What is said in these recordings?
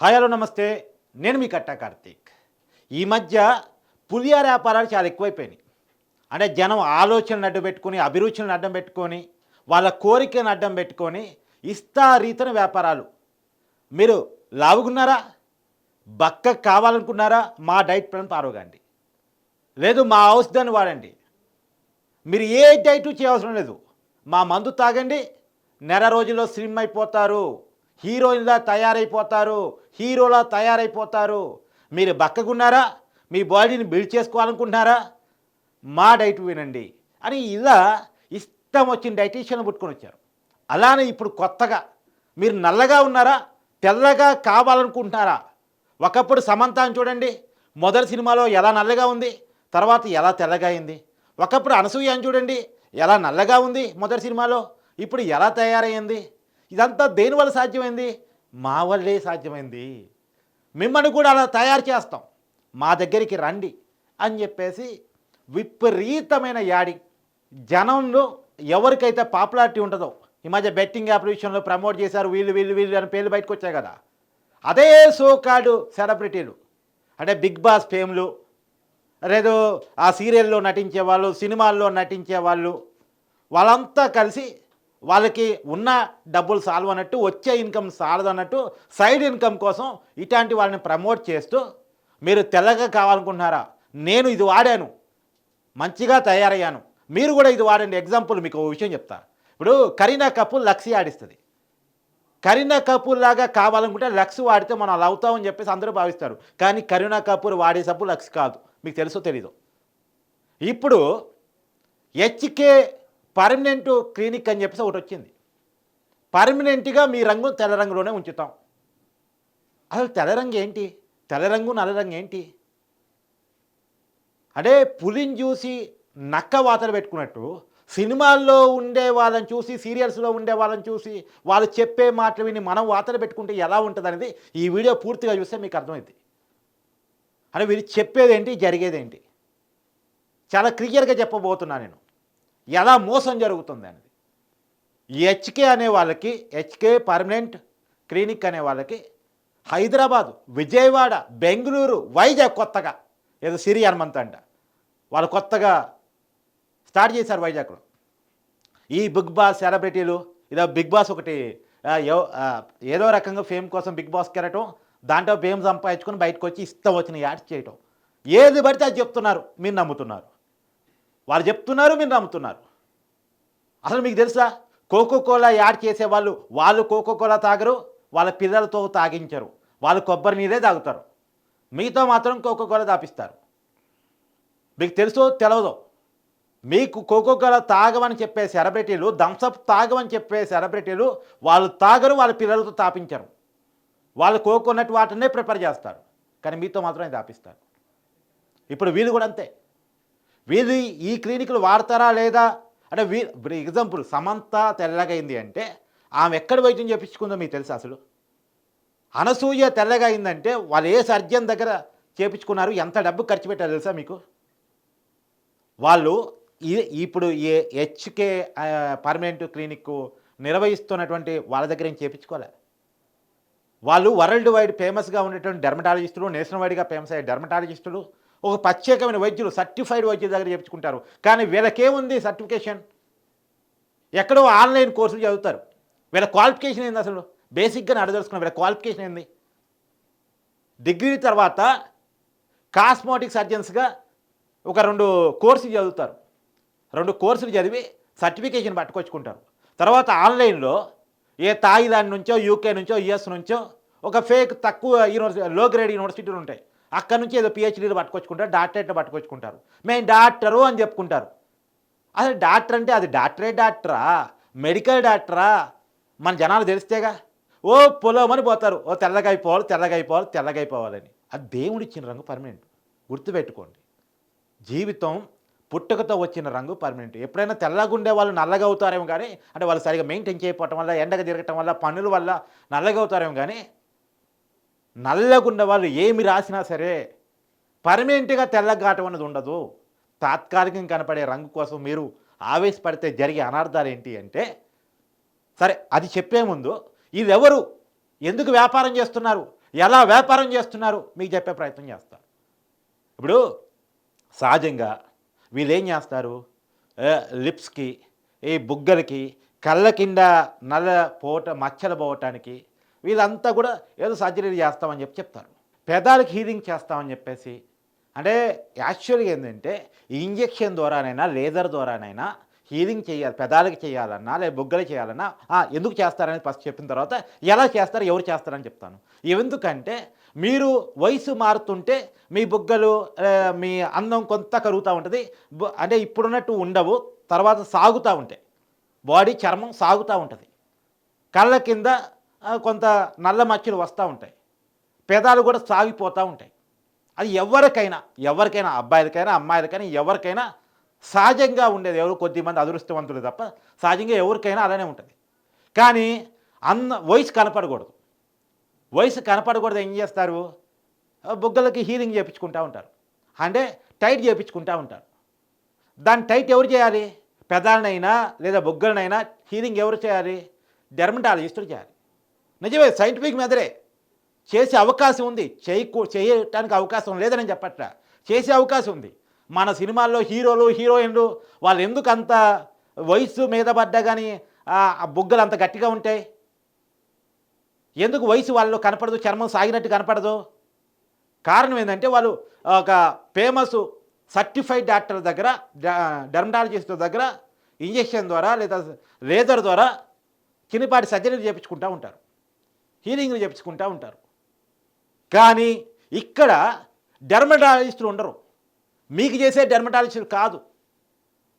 Hi hello నమస్తే. నేను మీ కట్టా కార్తీక్. ఈ మధ్య పులియార వ్యాపారాలు చాలా ఎక్కువైపోయినాయి. అంటే జనం ఆలోచనలు అడ్డం పెట్టుకొని అభిరుచులను అడ్డం పెట్టుకొని వాళ్ళ కోరికను అడ్డం పెట్టుకొని ఇష్టారీతన వ్యాపారాలు. మీరు లావుకున్నారా? బక్క కావాలనుకున్నారా? మా డైట్ ప్లాన్ పారోగండి లేదు మా ఔషధాన్ని వాడండి. మీరు ఏ డైట్ చేయవసరం లేదు. మా మందు తాగండి. నెల రోజుల్లో స్లిమ్ అయిపోతారు. హీరోయిన్లా తయారైపోతారు హీరోలా తయారైపోతారు. మీరు బక్కగున్నారా? మీ బాడీని బిల్డ్ చేసుకోవాలనుకుంటున్నారా? మా డైట్ వినండి అని ఇలా ఇష్టం వచ్చిన డైటీషియన్ పుట్టుకొని వచ్చారు. అలానే ఇప్పుడు కొత్తగా మీరు నల్లగా ఉన్నారా? తెల్లగా కావాలనుకుంటున్నారా? ఒకప్పుడు సమంతాన్ని చూడండి మొదటి సినిమాలో ఎలా నల్లగా ఉంది తర్వాత ఎలా తెల్లగా అయింది. ఒకప్పుడు అనసూయ అని చూడండి ఎలా నల్లగా ఉంది మొదటి సినిమాలో ఇప్పుడు ఎలా తయారైంది ఇదంతా దేనివల్ల సాధ్యమైంది? మా వల్లే సాధ్యమైంది. మిమ్మల్ని కూడా అలా తయారు చేస్తాం. మా దగ్గరికి రండి అని చెప్పేసి విపరీతమైన యాడి. జనంలో ఎవరికైతే పాపులారిటీ ఉంటుందో ఈ మధ్య బెట్టింగ్ యాప్ విషయంలో ప్రమోట్ చేశారు వీళ్ళు వీళ్ళు వీళ్ళు అని పేర్లు బయటకు వచ్చాయి కదా. అదే సోకాడు సెలబ్రిటీలు. అంటే బిగ్ బాస్ ఫేమ్లు లేదో ఆ సీరియల్లో నటించే వాళ్ళు సినిమాల్లో నటించే వాళ్ళు వాళ్ళంతా కలిసి వాళ్ళకి ఉన్న డబ్బులు సాల్వ్ అన్నట్టు వచ్చే ఇన్కమ్ సాలదు అన్నట్టు సైడ్ ఇన్కమ్ కోసం ఇట్లాంటి వాళ్ళని ప్రమోట్ చేస్తూ మీరు తెల్లగా కావాలనుకుంటున్నారా? నేను ఇది వాడాను. మంచిగా తయారయ్యాను. మీరు కూడా ఇది వాడండి. ఎగ్జాంపుల్ మీకు ఓ విషయం చెప్తా. ఇప్పుడు కరీనా కపూర్ లక్సీ ఆడిస్తుంది. కరీనా కపూర్ లాగా కావాలనుకుంటే లక్స్ వాడితే మనం అలా అవుతామని చెప్పేసి అందరూ భావిస్తారు. కానీ కరీనా కపూర్ వాడే సబ్బు లక్స్ కాదు. మీకు తెలుసో తెలీదు? ఇప్పుడు హెచ్కే పర్మనెంట్ క్లినిక్ అని చెప్పేసి ఒకటి వచ్చింది. పర్మనెంట్గా మీ రంగు తెల్ల రంగులోనే ఉంచుతాం. అసలు తెల్ల రంగు ఏంటి? తెల్ల రంగు నల్ల రంగు ఏంటి? అదే పులిని చూసి నక్క వాతలు పెట్టుకున్నట్టు సినిమాల్లో ఉండే వాళ్ళని చూసి సీరియల్స్లో ఉండే వాళ్ళని చూసి వాళ్ళు చెప్పే మాటలు విని మనం వాతలు పెట్టుకుంటే ఎలా ఉంటుంది అనేది ఈ వీడియో పూర్తిగా చూస్తే మీకు అర్థమైంది అంటే వీళ్ళు చెప్పేదేంటి జరిగేదేంటి? చాలా క్లియర్గా చెప్పబోతున్నా నేను. ఎలా మోసం జరుగుతుందనేది. హెచ్కే అనే వాళ్ళకి హెచ్కే పర్మనెంట్ క్లినిక్ అనే వాళ్ళకి హైదరాబాద్ విజయవాడ బెంగళూరు వైజాగ్ కొత్తగా ఏదో సిరి హనుమంత్ అంట. వాళ్ళు కొత్తగా స్టార్ట్ చేశారు వైజాగ్లో. ఈ బిగ్ బాస్ సెలబ్రిటీలు ఇదో బిగ్ బాస్ ఒకటి ఏదో రకంగా ఫేమ్ కోసం బిగ్ బాస్కి వెళ్ళటం దాంట్లో ఫేమ్ సంపాదించుకొని బయటకు వచ్చి ఇష్టం వచ్చిన యాడ్స్ చేయటం. ఏది పడితే అది చెప్తున్నారు మీరు నమ్ముతున్నారు. వాళ్ళు చెప్తున్నారు మీరు నమ్ముతున్నారు. అసలు మీకు తెలుసా? కోకో కోలా యాడ్ చేసేవాళ్ళు వాళ్ళు కోకో కోలా తాగరు వాళ్ళ పిల్లలతో తాగించరు వాళ్ళు కొబ్బరి నీరే తాగుతారు. మీతో మాత్రం కోకో కోలా తాపిస్తారు. మీకు తెలుసో తెలవదో? మీకు కోకో కోలా తాగమని చెప్పే సెలబ్రిటీలు థమ్సప్ తాగమని చెప్పే సెలబ్రిటీలు వాళ్ళు తాగరు వాళ్ళ పిల్లలతో తాపించరు. వాళ్ళు కోకోనట్ వాటర్నే ప్రిపేర్ చేస్తారు. కానీ మీతో మాత్రమే తాపిస్తారు. ఇప్పుడు వీళ్ళు కూడా అంతే. వీళ్ళు ఈ క్లినిక్లు వాడతారా లేదా? అంటే వీ ఇప్పుడు ఎగ్జాంపుల్ సమంత తెల్లగైంది అంటే ఆమె ఎక్కడ వైద్యం చేపించుకుందో మీకు తెలుసా అసలు? అనసూయ తెల్లగా వాళ్ళు ఏ సర్జన్ దగ్గర చేపించుకున్నారు? ఎంత డబ్బు ఖర్చు పెట్టారు తెలుసా మీకు? వాళ్ళు ఇప్పుడు ఏ హెచ్కే పర్మనెంట్ క్లినిక్ నిర్వహిస్తున్నటువంటి వాళ్ళ దగ్గర ఏం చేపించుకోలే? వాళ్ళు వరల్డ్ వైడ్ ఫేమస్గా ఉండేటువంటి డెర్మటాలజిస్టులు నేషనల్ వైడ్గా ఫేమస్ అయ్యే డెర్మటాలజిస్టులు ఒక ప్రత్యేకమైన వైద్యులు సర్టిఫైడ్ వైద్యుల దగ్గర చేపించుకుంటారు కానీ వీళ్ళకేముంది సర్టిఫికేషన్ ఎక్కడో ఆన్లైన్ కోర్సులు చదువుతారు. వీళ్ళ క్వాలిఫికేషన్ ఏంది అసలు? బేసిక్గా నడదలుచుకున్న వీళ్ళ క్వాలిఫికేషన్ ఏంది? డిగ్రీ తర్వాత కాస్మోటిక్ సర్జన్స్గా ఒక రెండు కోర్సులు చదువుతారు. రెండు కోర్సులు చదివి సర్టిఫికేషన్ పట్టుకొచ్చుకుంటారు. తర్వాత ఆన్లైన్లో ఏ థాయిలాండ్ నుంచో యూకే నుంచో యుఎస్ నుంచో ఒక ఫేక్ తక్కువ యూనివర్సిటీ లో గ్రేడ్ యూనివర్సిటీలు ఉంటాయి. అక్కడ నుంచి ఏదో పిహెచ్డీలు పట్టుకొచ్చుకుంటారు డాక్టరేట్లు పట్టుకొచ్చుకుంటారు. మేము డాక్టరు అని చెప్పుకుంటారు. అసలు డాక్టర్ అంటే అది డాక్టరే డాక్టరా? మెడికల్ డాక్టరా? మన జనాలు తెలిస్తేగా. ఓ పొలమని పోతారు. ఓ తెల్లగా అయిపోవాలి తెల్లగా అయిపోవాలి తెల్లగా అయిపోవాలని. అది దేవుడు ఇచ్చిన రంగు పర్మనెంట్. గుర్తుపెట్టుకోండి. జీవితం పుట్టుకతో వచ్చిన రంగు పర్మనెంట్. ఎప్పుడైనా తెల్లగా ఉండే వాళ్ళు నల్లగా అవుతారేమో కానీ అంటే వాళ్ళు సరిగా మెయింటైన్ చేయకపోవటం వల్ల ఎండగా తిరగటం వల్ల పనుల వల్ల నల్లగా అవుతారేమో కానీ నల్లగా వాళ్ళు ఏమి రాసినా సరే పర్మనెంట్గా తెల్లగాటం అన్నది అనేది ఉండదు. తాత్కాలికంగా కనపడే రంగు కోసం మీరు ఆవేశపడితే జరిగే అనార్థాలు ఏంటి అంటే సరే అది చెప్పే ముందు ఇది ఎవరు ఎందుకు వ్యాపారం చేస్తున్నారు? ఎలా వ్యాపారం చేస్తున్నారు? మీకు చెప్పే ప్రయత్నం చేస్తారు ఇప్పుడు సహజంగా వీళ్ళు ఏం చేస్తారు లిప్స్కి ఈ బుగ్గలకి కళ్ళ కింద నల్ల పోట మచ్చలు పోవటానికి వీళ్ళంతా కూడా ఏదో సర్జరీ చేస్తామని చెప్పి చెప్తారు. పెదాలకు హీలింగ్ చేస్తామని చెప్పేసి అంటే యాక్చువల్గా ఏంటంటే ఇంజెక్షన్ ద్వారానైనా లేజర్ ద్వారానైనా హీలింగ్ చేయాలి పెదాలకి చేయాలన్నా లేదా బుగ్గలు చేయాలన్నా ఎందుకు చేస్తారని ఫస్ట్ చెప్పిన తర్వాత ఎలా చేస్తారు ఎవరు చేస్తారని చెప్తాను. ఎందుకంటే మీరు వయసు మారుతుంటే మీ బుగ్గలు మీ అందం కొంత కరుగుతూ ఉంటుంది అంటే ఇప్పుడున్నట్టు ఉండవు తర్వాత సాగుతూ ఉంటాయి. బాడీ చర్మం సాగుతూ ఉంటుంది. కళ్ళ కింద కొంత నల్ల మచ్చలు వస్తూ ఉంటాయి. పెదాలు కూడా సాగిపోతూ ఉంటాయి. అది ఎవరికైనా ఎవరికైనా అబ్బాయిలకైనా అమ్మాయిలకైనా ఎవరికైనా సహజంగా ఉండేది. ఎవరు కొద్దిమంది అదృష్టవంతులు తప్ప సహజంగా ఎవరికైనా అలానే ఉంటుంది. కానీ అన్న వయసు కనపడకూడదు. వయసు కనపడకూడదు ఏం చేస్తారు? బుగ్గలకి హీలింగ్ చేయించుకుంటూ ఉంటారు. అంటే టైట్ చేయించుకుంటూ ఉంటారు. దాన్ని టైట్ ఎవరు చేయాలి? పెదాలనైనా లేదా బుగ్గలనైనా హీలింగ్ ఎవరు చేయాలి? డెర్మటాలజిస్టులు చేయాలి. నిజమే సైంటిఫిక్ మెదడే చేసే అవకాశం ఉంది. చేయకు చేయటానికి అవకాశం లేదని చెప్పట్లా. చేసే అవకాశం ఉంది. మన సినిమాల్లో హీరోలు హీరోయిన్లు వాళ్ళు ఎందుకు అంత వయసు మీద పడ్డా కానీ ఆ ఆ బుగ్గలు అంత గట్టిగా ఉంటాయి? ఎందుకు వయసు వాళ్ళు కనపడదు? చర్మం సాగినట్టు కనపడదు? కారణం ఏంటంటే వాళ్ళు ఒక ఫేమస్ సర్టిఫైడ్ డాక్టర్ దగ్గర డెర్మటాలజిస్ట్ దగ్గర ఇంజెక్షన్ ద్వారా లేదా లేజర్ ద్వారా చిన్నపాటి సర్జరీలు చేయించుకుంటూ ఉంటారు. హీలింగ్లు చెప్పుకుంటూ ఉంటారు. కానీ ఇక్కడ డెర్మటాలజిస్టులు ఉండరు. మీకు చేసే డెర్మటాలజిస్టులు కాదు.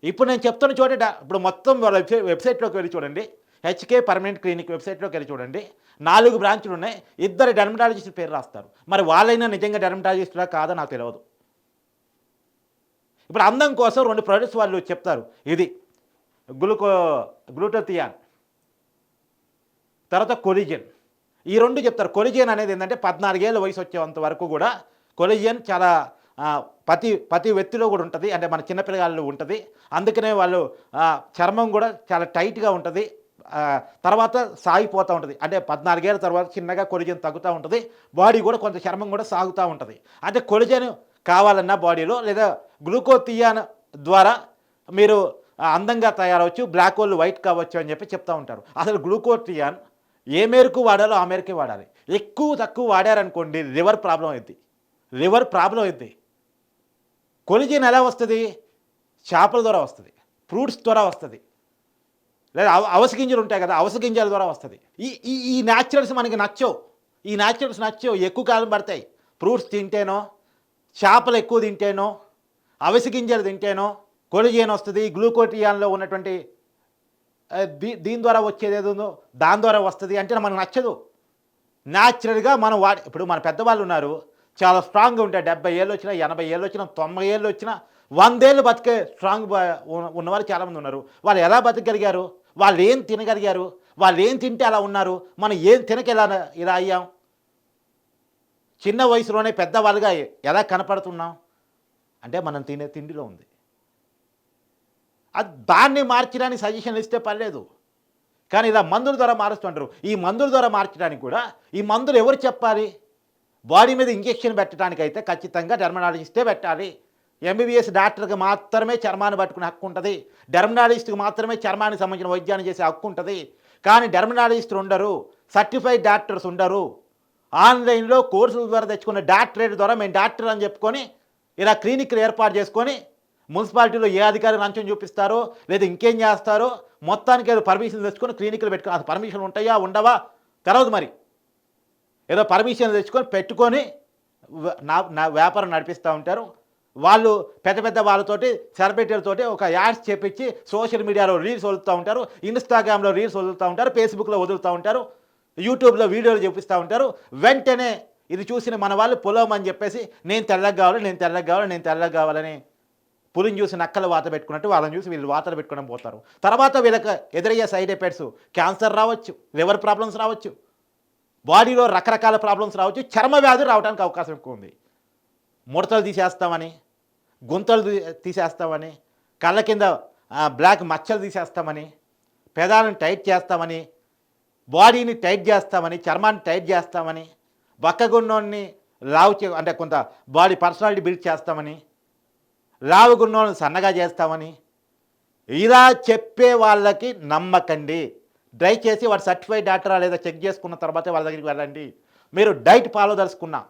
ఇప్పుడు నేను చెప్తున్న చోట ఇప్పుడు మొత్తం వాళ్ళ వెబ్సైట్ వెబ్సైట్లోకి వెళ్ళి చూడండి. హెచ్కే పర్మనెంట్ క్లినిక్ వెబ్సైట్లోకి వెళ్ళి చూడండి. నాలుగు బ్రాంచులు ఉన్నాయి. ఇద్దరు డెర్మటాలజిస్టుల పేరు రాస్తారు. మరి వాళ్ళైనా నిజంగా డెర్మటాలజిస్టులా కాదో నాకు తెలియదు ఇప్పుడు అందం కోసం రెండు ప్రొడక్ట్స్ వాళ్ళు చెప్తారు. ఇది గ్లూకో గ్లూటోథియాన్ తర్వాత కొలిజన్. ఈ రెండు చెప్తారు. కొలిజియన్ అనేది ఏంటంటే పద్నాలుగేళ్ళ వయసు వచ్చేంత వరకు కూడా కొలిజియన్ చాలా ప్రతి ప్రతి వ్యక్తిలో కూడా ఉంటుంది. అంటే మన చిన్నపిల్లగాళ్ళు ఉంటుంది. అందుకనే వాళ్ళు చర్మం కూడా చాలా టైట్గా ఉంటుంది. తర్వాత సాగిపోతూ ఉంటుంది. అంటే పద్నాలుగేళ్ళ తర్వాత చిన్నగా కొలిజన్ తగ్గుతూ ఉంటుంది. బాడీ కూడా కొంత చర్మం కూడా సాగుతూ ఉంటుంది. అంటే కొలిజన్ కావాలన్నా బాడీలో లేదా గ్లూకోతియాన్ ద్వారా మీరు అందంగా తయారవచ్చు. బ్లాక్ హోల్ వైట్ కావచ్చు అని చెప్పి చెప్తూ ఉంటారు. అసలు గ్లూకోటియాన్ ఏ మేరకు వాడాలో ఆ మేరకే వాడాలి. ఎక్కువ తక్కువ వాడారనుకోండి లివర్ ప్రాబ్లం అవుద్ది లివర్ ప్రాబ్లం అవుద్ది కొలిజన్ ఎలా వస్తుంది? చేపల ద్వారా వస్తుంది. ఫ్రూట్స్ ద్వారా వస్తుంది. లేదా అవ అవస గింజలు ఉంటాయి కదా అవస గింజల ద్వారా వస్తుంది. ఈ ఈ ఈ న్యాచురల్స్ మనకి నచ్చవు. ఈ న్యాచురల్స్ నచ్చవు. ఎక్కువ కాలం పడతాయి. ఫ్రూట్స్ తింటేనో చేపలు ఎక్కువ తింటేనో అవసి గింజలు తింటేనో కొలిజియన్ వస్తుంది. గ్లూకోటియాన్లో ఉన్నటువంటి దీ దీని ద్వారా వచ్చేది ఏదో దాని ద్వారా వస్తుంది అంటే మనకు నచ్చదు. న్యాచురల్గా మనం వాడి ఇప్పుడు మన పెద్దవాళ్ళు ఉన్నారు చాలా స్ట్రాంగ్గా ఉంటాయి డెబ్బై ఏళ్ళు వచ్చినా ఎనభై ఏళ్ళు వచ్చినా తొంభై ఏళ్ళు వచ్చినా వందేళ్ళు బతికే స్ట్రాంగ్ ఉన్నవారు చాలామంది ఉన్నారు. వాళ్ళు ఎలా బతకగలిగారు? వాళ్ళు ఏం తినగలిగారు? వాళ్ళు ఏం తింటే అలా ఉన్నారు? మనం ఏం తినక ఇలా ఇలా అయ్యాం? చిన్న వయసులోనే పెద్దవాళ్ళుగా ఎలా కనపడుతున్నాం? అంటే మనం తినే తిండిలో ఉంది. అది దాన్ని మార్చడానికి సజెషన్ ఇస్తే పర్లేదు. కానీ ఇలా మందుల ద్వారా మారుస్తుంటారు. ఈ మందుల ద్వారా మార్చడానికి కూడా ఈ మందులు ఎవరు చెప్పాలి? బాడీ మీద ఇంజెక్షన్ పెట్టడానికి అయితే ఖచ్చితంగా డెర్మనాలజిస్టే పెట్టాలి. ఎంబీబీఎస్ డాక్టర్కి మాత్రమే చర్మాన్ని పట్టుకునే హక్కు ఉంటుంది. డెర్మనాలజిస్ట్కి మాత్రమే చర్మానికి సంబంధించిన వైద్యాన్ని చేసే హక్కు ఉంటుంది. కానీ డెర్మనాలజిస్టులు ఉండరు. సర్టిఫైడ్ డాక్టర్స్ ఉండరు. ఆన్లైన్లో కోర్సుల ద్వారా తెచ్చుకున్న డాక్టరేట్ ద్వారా మేము డాక్టర్ అని చెప్పుకొని ఇలా క్లినిక్లు ఏర్పాటు చేసుకొని మున్సిపాలిటీలో ఏ అధికారి లంచం చూపిస్తారో లేదా ఇంకేం చేస్తారో మొత్తానికి ఏదో పర్మిషన్ తెచ్చుకొని క్లినిక్లు పెట్టుకుని అసలు పర్మిషన్ ఉంటాయా ఉండవా? తెలవదు మరి. ఏదో పర్మిషన్ తెచ్చుకొని పెట్టుకొని నా నా వ్యాపారం నడిపిస్తూ ఉంటారు. వాళ్ళు పెద్ద పెద్ద వాళ్ళతోటి సెలబ్రిటీలతోటి ఒక యాడ్స్ చేపించి సోషల్ మీడియాలో రీల్స్ వదులుతూ ఉంటారు ఇన్స్టాగ్రామ్లో రీల్స్ వదులుతూ ఉంటారు ఫేస్బుక్లో వదులుతూ ఉంటారు యూట్యూబ్లో వీడియోలు చూపిస్తూ ఉంటారు. వెంటనే ఇది చూసిన మన వాళ్ళు పొలం అని చెప్పేసి నేను తెల్లగా కావాలి నేను తెల్లగా కావాలి నేను తెల్లగా కావాలని పులిని చూసి నక్కలు వాత పెట్టుకున్నట్టు వాళ్ళని చూసి వీళ్ళు వాతలు పెట్టుకుని పోతారు. తర్వాత వీళ్ళకి ఎదురయ్యే సైడ్ ఎఫెక్ట్స్ క్యాన్సర్ రావచ్చు లివర్ ప్రాబ్లమ్స్ రావచ్చు బాడీలో రకరకాల ప్రాబ్లమ్స్ రావచ్చు చర్మ వ్యాధులు రావడానికి అవకాశం ఎక్కువ ఉంది. ముడతలు తీసేస్తామని గుంతలు తీసేస్తామని కళ్ళ కింద బ్లాక్ మచ్చలు తీసేస్తామని పెదాలను టైట్ చేస్తామని బాడీని టైట్ చేస్తామని చర్మాన్ని టైట్ చేస్తామని బక్కగున్నోడిని లావు చే అంటే కొంత బాడీ పర్సనాలిటీ బిల్డ్ చేస్తామని లావుగున్నోళ్ళని సన్నగా చేస్తామని. ఇలా చెప్పే వాళ్ళకి నమ్మకండి. దయచేసి వాడు సర్టిఫైడ్ డాక్టరా లేదా చెక్ చేసుకున్న తర్వాతే వాళ్ళ దగ్గరికి వెళ్ళండి. మీరు డైట్ ఫాలో దలుచుకున్నా.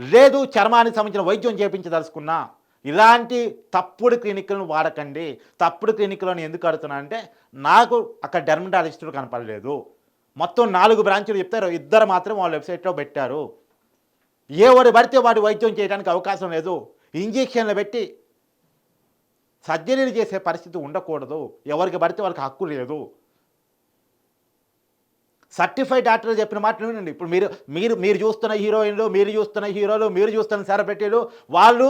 లేదు చర్మానికి సంబంధించిన వైద్యం చేపించదలుచుకున్నా. ఇలాంటి తప్పుడు క్లినిక్లను వాడకండి. తప్పుడు క్లినిక్లను ఎందుకు అడుగుతున్నా అంటే నాకు అక్కడ డెర్మటాలజిస్టులు కనపడలేదు. మొత్తం నాలుగు బ్రాంచులు చెప్తారు. ఇద్దరు మాత్రం వాళ్ళ వెబ్సైట్లో పెట్టారు. ఏ వాడు పడితే వాటి వైద్యం చేయడానికి అవకాశం లేదు. ఇంజెక్షన్లు పెట్టి సర్జరీలు చేసే పరిస్థితి ఉండకూడదు. ఎవరికి పడితే వాళ్ళకి హక్కు లేదు. సర్టిఫైడ్ డాక్టర్ చెప్పిన మాటలు వినండి. ఇప్పుడు మీరు మీరు మీరు చూస్తున్న హీరోయిన్లు మీరు చూస్తున్న హీరోలు మీరు చూస్తున్న సెలబ్రిటీలు వాళ్ళు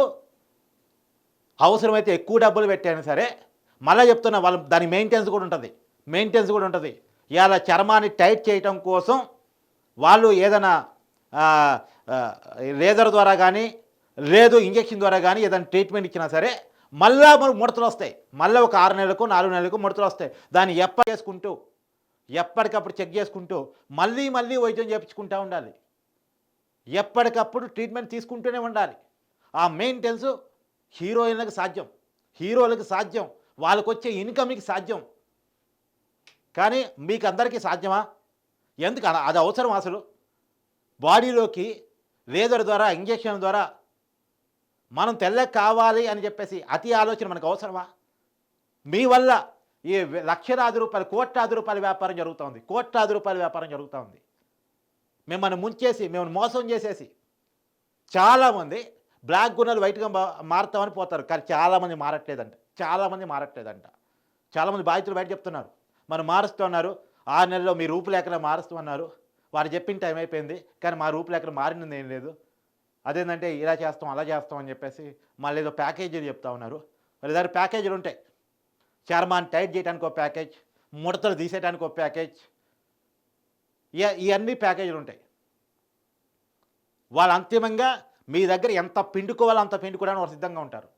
అవసరమైతే ఎక్కువ డబ్బులు పెట్టాను సరే మళ్ళీ చెప్తున్నా వాళ్ళ దాని మెయింటెనెన్స్ కూడా ఉంటుంది. మెయింటెనెన్స్ కూడా ఉంటుంది. ఇలా చర్మాన్ని టైట్ చేయటం కోసం వాళ్ళు ఏదైనా లేజర్ ద్వారా కానీ లేదు ఇంజెక్షన్ ద్వారా కానీ ఏదైనా ట్రీట్మెంట్ ఇచ్చినా సరే మళ్ళా మనకు ముడతలు వస్తాయి. మళ్ళీ ఒక ఆరు నెలలకు నాలుగు నెలలకు ముడతలు వస్తాయి. దాన్ని ఎప్పటి చేసుకుంటూ ఎప్పటికప్పుడు చెక్ చేసుకుంటూ మళ్ళీ మళ్ళీ వైద్యం చేయించుకుంటూ ఉండాలి. ఎప్పటికప్పుడు ట్రీట్మెంట్ తీసుకుంటూనే ఉండాలి. ఆ మెయింటెనెన్స్ హీరోయిన్లకు సాధ్యం. హీరోలకు సాధ్యం. వాళ్ళకు వచ్చే ఇన్కమ్కి సాధ్యం. కానీ మీకు అందరికీ సాధ్యమా? ఎందుకు అది అవసరం అసలు? బాడీలోకి లేజర్ ద్వారా ఇంజెక్షన్ ద్వారా మనం తెల్ల కావాలి అని చెప్పేసి అతి ఆలోచన మనకు అవసరమా? మీ వల్ల ఈ లక్షలాది రూపాయలు కోట్లాది రూపాయల వ్యాపారం జరుగుతోంది. కోట్లాది రూపాయల వ్యాపారం జరుగుతుంది. మిమ్మల్ని ముంచేసి మిమ్మల్ని మోసం చేసేసి చాలామంది బ్లాక్ గున్నలు వైట్గా మారుతామని పోతారు. కానీ చాలామంది మారట్లేదంట. చాలామంది మారట్లేదంట. చాలామంది బాధితులు బయట చెప్తున్నారు. మనం మారుస్తున్నారు ఆరు నెలలో మీ రూపులేఖలు మారుస్తామన్నారు వారు చెప్పిన టైం అయిపోయింది. కానీ మా రూపులేఖలు మారినది ఏం లేదు. అదేంటంటే ఇలా చేస్తాం అలా చేస్తాం అని చెప్పేసి మళ్ళీ ఏదో ప్యాకేజీలు చెప్తా ఉన్నారు. వాళ్ళ దగ్గర ప్యాకేజీలు ఉంటాయి. చర్మాన్ని టైట్ చేయడానికి ఒక ప్యాకేజ్ ముడతలు తీసేయడానికి ఒక ప్యాకేజ్ ఇవన్నీ ప్యాకేజీలు ఉంటాయి. వాళ్ళు అంతిమంగా మీ దగ్గర ఎంత పిండుకోవాలో అంత పిండుకోవడానికి వాళ్ళు సిద్ధంగా ఉంటారు.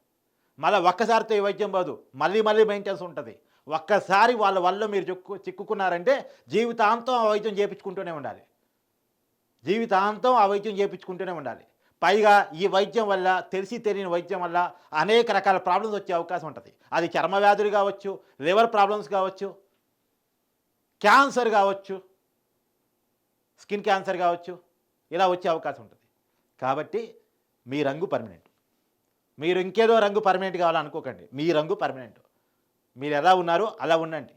మళ్ళీ ఒక్కసారితో ఈ వైద్యం పోదు మళ్ళీ మళ్ళీ మెయింటెన్స్ ఉంటుంది. ఒక్కసారి వాళ్ళ వల్ల మీరు చిక్కు చిక్కుకున్నారంటే జీవితాంతం ఆ వైద్యం చేయించుకుంటూనే ఉండాలి. జీవితాంతం ఆ వైద్యం చేయించుకుంటూనే ఉండాలి. పైగా ఈ వైద్యం వల్ల తెలిసి తెలియని వైద్యం వల్ల అనేక రకాల ప్రాబ్లమ్స్ వచ్చే అవకాశం ఉంటుంది. అది చర్మ వ్యాధులు కావచ్చు లివర్ ప్రాబ్లమ్స్ కావచ్చు క్యాన్సర్ కావచ్చు స్కిన్ క్యాన్సర్ కావచ్చు ఇలా వచ్చే అవకాశం ఉంటుంది. కాబట్టి మీ రంగు పర్మనెంట్. మీరు ఇంకేదో రంగు పర్మనెంట్ కావాలనుకోకండి మీ రంగు పర్మనెంట్. మీరు ఎలా ఉన్నారో అలా ఉండండి.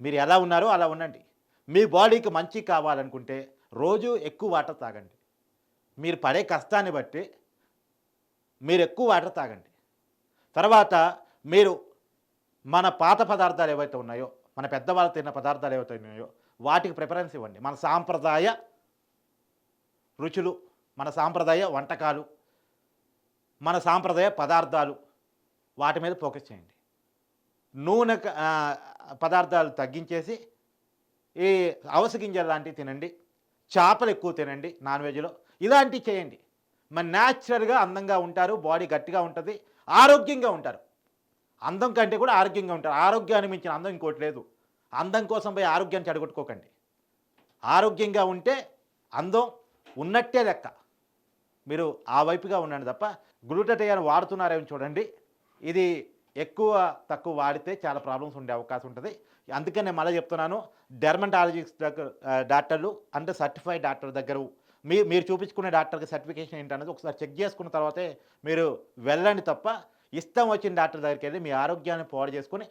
మీరు ఎలా ఉన్నారో అలా ఉండండి. మీ బాడీకి మంచి కావాలనుకుంటే రోజు ఎక్కువ వాటర్ తాగండి. మీరు పడే కష్టాన్ని బట్టి మీరు ఎక్కువ వాటర్ తాగండి. తర్వాత మీరు మన పాత పదార్థాలు ఏవైతే ఉన్నాయో మన పెద్దవాళ్ళు తిన్న పదార్థాలు ఏవైతే ఉన్నాయో వాటికి ప్రిఫరెన్స్ ఇవ్వండి. మన సాంప్రదాయ రుచులు మన సాంప్రదాయ వంటకాలు మన సాంప్రదాయ పదార్థాలు వాటి మీద ఫోకస్ చేయండి. నూనె పదార్థాలు తగ్గించేసి ఈ అవస గింజలు లాంటివి తినండి. చేపలు ఎక్కువ తినండి నాన్ వెజ్లో. ఇలాంటివి చేయండి. మరి న్యాచురల్గా అందంగా ఉంటారు బాడీ గట్టిగా ఉంటుంది ఆరోగ్యంగా ఉంటారు. అందం కంటే కూడా ఆరోగ్యంగా ఉంటారు. ఆరోగ్యాన్ని మించిన అందం ఇంకోటి లేదు. అందం కోసం పోయి ఆరోగ్యాన్ని చెడగొట్టుకోకండి. ఆరోగ్యంగా ఉంటే అందం ఉన్నట్టే లెక్క. మీరు ఆ వైపుగా ఉండండి తప్ప గ్లూటటయాన్ని వాడుతున్నారేమో చూడండి. ఇది ఎక్కువ తక్కువ వాడితే చాలా ప్రాబ్లమ్స్ ఉండే అవకాశం ఉంటుంది. అందుకే నేను మళ్ళీ చెప్తున్నాను డెర్మటాలజిస్ట్ దగ్గర డాక్టర్లు అంటే సర్టిఫైడ్ డాక్టర్ దగ్గర మీ మీరు చూపించుకునే డాక్టర్కి సర్టిఫికేషన్ ఏంటనేది ఒకసారి చెక్ చేసుకున్న తర్వాతే మీరు వెళ్ళండి తప్ప ఇష్టం వచ్చిన డాక్టర్ దగ్గరికి వెళ్ళి మీ ఆరోగ్యాన్ని పాడు చేసుకొని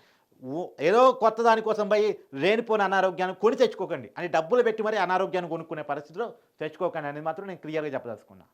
ఏదో కొత్త దానికోసం పోయి లేనిపోయిన అనారోగ్యాన్ని కొని తెచ్చుకోకండి. అని డబ్బులు పెట్టి మరీ అనారోగ్యాన్ని కొనుక్కునే పరిస్థితిలో తెచ్చుకోకండి అనేది మాత్రం నేను క్లియర్గా చెప్పదలుచుకున్నాను